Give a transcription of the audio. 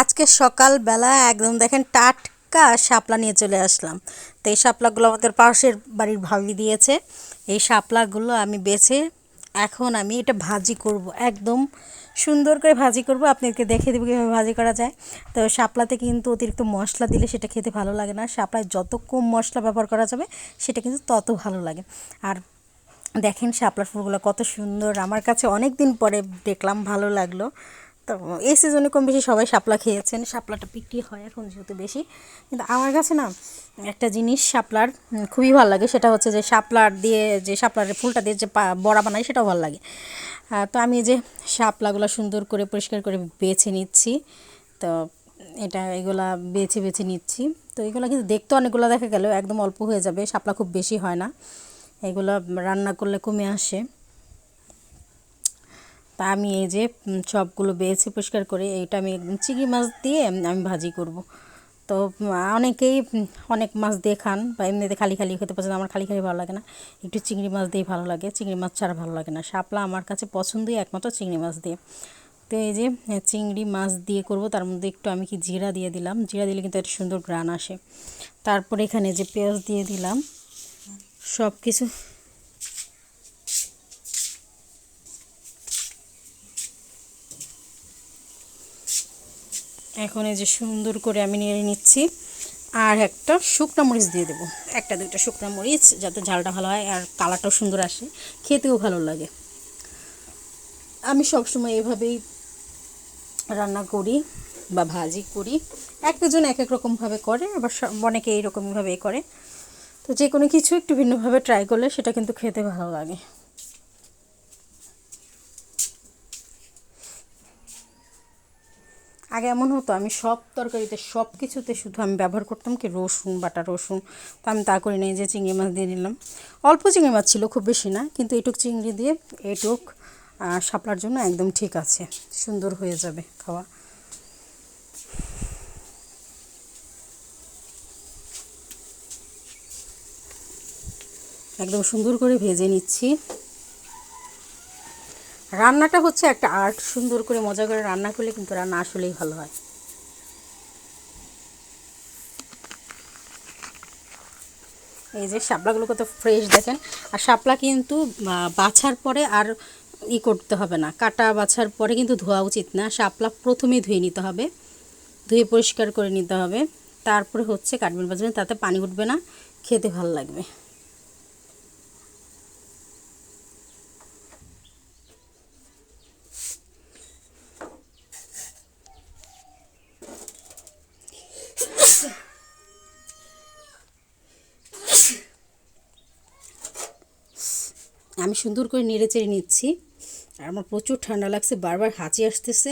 আজকে সকালবেলা একদম দেখেন টাটকা শাপলা নিয়ে চলে আসলাম। তো এই শাপলাগুলো আমাদের পাশের বাড়ির ভাবি দিয়েছে। এই শাপলাগুলো আমি বেছে এখন আমি এটা ভাজি করব, একদম সুন্দর করে ভাজি করব। আপনাদেরকে দেখে দেবো কীভাবে ভাজি করা যায়। তো শাপলাতে কিন্তু অতিরিক্ত মশলা দিলে সেটা খেতে ভালো লাগে না। শাপলায় যত কম মশলা ব্যবহার করা যাবে, সেটা কিন্তু তত ভালো লাগে। আর দেখেন শাপলা ফুলগুলো কত সুন্দর। আমার কাছে অনেক দিন পরে দেখলাম, ভালো লাগল। তো এই সিজনে কম বেশি সবাই শাপলা খেয়েছেন। শাপলাটা বিক্রি হয় এখন যেহেতু বেশি। কিন্তু আমার কাছে না, একটা জিনিস শাপলার খুবই ভালো লাগে। সেটা হচ্ছে যে শাপলার দিয়ে যে শাপলার ফুলটা দিয়ে যে বড়া বানাই সেটাও ভালো লাগে। তো আমি যে শাপলাগুলো সুন্দর করে পরিষ্কার করে বেছে নিচ্ছি, তো এটা, এগুলা বেছে বেছে নিচ্ছি। তো এগুলো কিন্তু দেখতে অনেকগুলো দেখা গেল, একদম অল্প হয়ে যাবে। শাপলা খুব বেশি হয় না। এগুলো রান্না করলে কমে আসে। তা আমি এই যে সবগুলো বেছে পরিষ্কার করে, এইটা আমি চিংড়ি মাছ দিয়ে আমি ভাজি করব। তো অনেকেই অনেক মাছ দিয়ে খান বা এমনিতে খালি খালি খেতে পছন্দ, আমার খালি খালি ভালো লাগে না। একটু চিংড়ি মাছ দিয়ে ভালো লাগে, চিংড়ি মাছ ছাড়া ভালো লাগে না। শাপলা আমার কাছে পছন্দই একমাত্র চিংড়ি মাছ দিয়ে। তো এই যে চিংড়ি মাছ দিয়ে করব, তার মধ্যে একটু আমি কি জিরা দিয়ে দিলাম। জিরা দিলে কিন্তু একটা সুন্দর গ্রান আসে। তারপর এখানে যে পেঁয়াজ দিয়ে দিলাম সব কিছু এখন এই যে সুন্দর করে আমি নিয়ে নিচ্ছি। আর একটা শুকনো মরিচ দিয়ে দেবো। একটা দুইটা শুকনো মরিচ, যাতে ঝালটা ভালো হয় আর কালারটাও সুন্দর আসে। খেতেও ভালো লাগে। আমি সবসময় এভাবেই রান্না করি বা ভাজি করি। এক একজন এক এক রকমভাবে করে, আবার অনেকে এইরকমভাবেই করে। তো যে কোনো কিছু একটু ভিন্নভাবে ট্রাই করলে সেটা কিন্তু খেতে ভালো লাগে। আগে এমন হতো আমি সব তরকারিতে সব কিছুতে শুধু আমি ব্যবহার করতাম কি রসুন বাটা রসুন। তো আমি তা করি নাই যে চিংড়ি মাছ দিয়ে নিলাম। অল্প চিংড়ি মাছ ছিল খুব বেশি না কিন্তু এটুক চিংড়ি দিয়ে এটুক আহ, শাপলার জন্য একদম ঠিক আছে সুন্দর হয়ে যাবে খাওয়া। একদম সুন্দর করে ভেজে নিচ্ছি। রান্নাটা হচ্ছে একটা আর্ট সুন্দর করে মজা করে রান্না করলে কিন্তু রান্না আসলেই ভালো হয়। এই যে শাপলাগুলো কত ফ্রেশ দেখেন। আর শাপলা কিন্তু বাছার পরে আর ই করতে হবে না। কাটা বাছার পরে কিন্তু ধোয়া উচিত না। শাপলা প্রথমেই ধুয়ে নিতে হবে। ধুয়ে পরিষ্কার করে নিতে হবে। তারপরে হচ্ছে কাটবেন বাজবেন, তাতে পানি উঠবে না। খেতে ভালো লাগবে। আমি সুন্দর করে নেড়ে চেড়ে নিচ্ছি। আর আমার প্রচুর ঠান্ডা লাগছে বারবার হাঁচি আসতেছে।